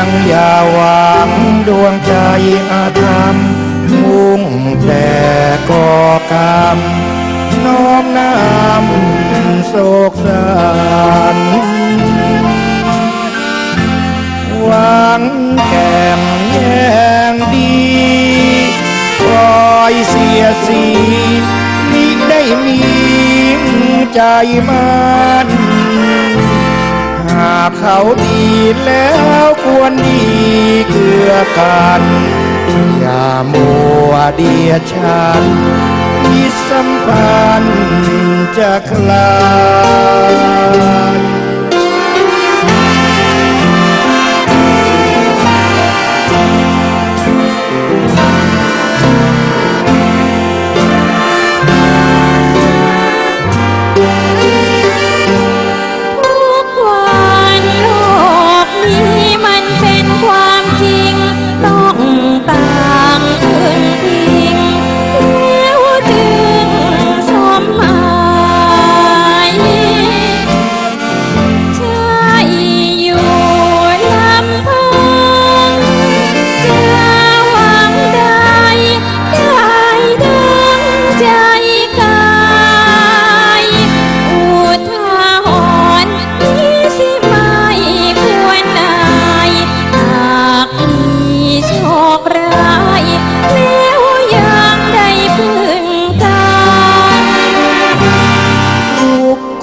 ยังอย่าหวังดวงใจอาธรรมมุ่งแต่ก่อกรรมน้อมนำโศกสารหวังแก่งแย่งดีปล่อยเสียสีมิได้มีใจมัน เขาดีแล้วควรดีเกือกัน อย่ามัวเดียดฉันมีสัมพันธ์จะคลาย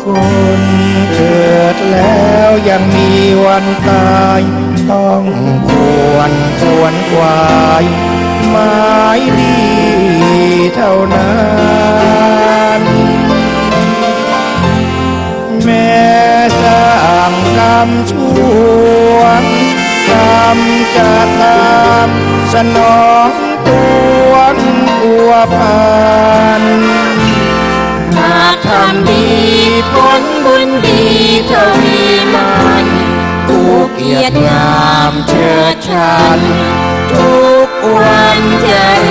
คนเกิดแล้วยังมีวันตาย ต้องควรควรควายหมายดีเท่านั้นแม้สร้างกรรมชั่วกรรมจะตามสนองตัวอัวพัน เกียรติงามเชิดชันทุกวันจะ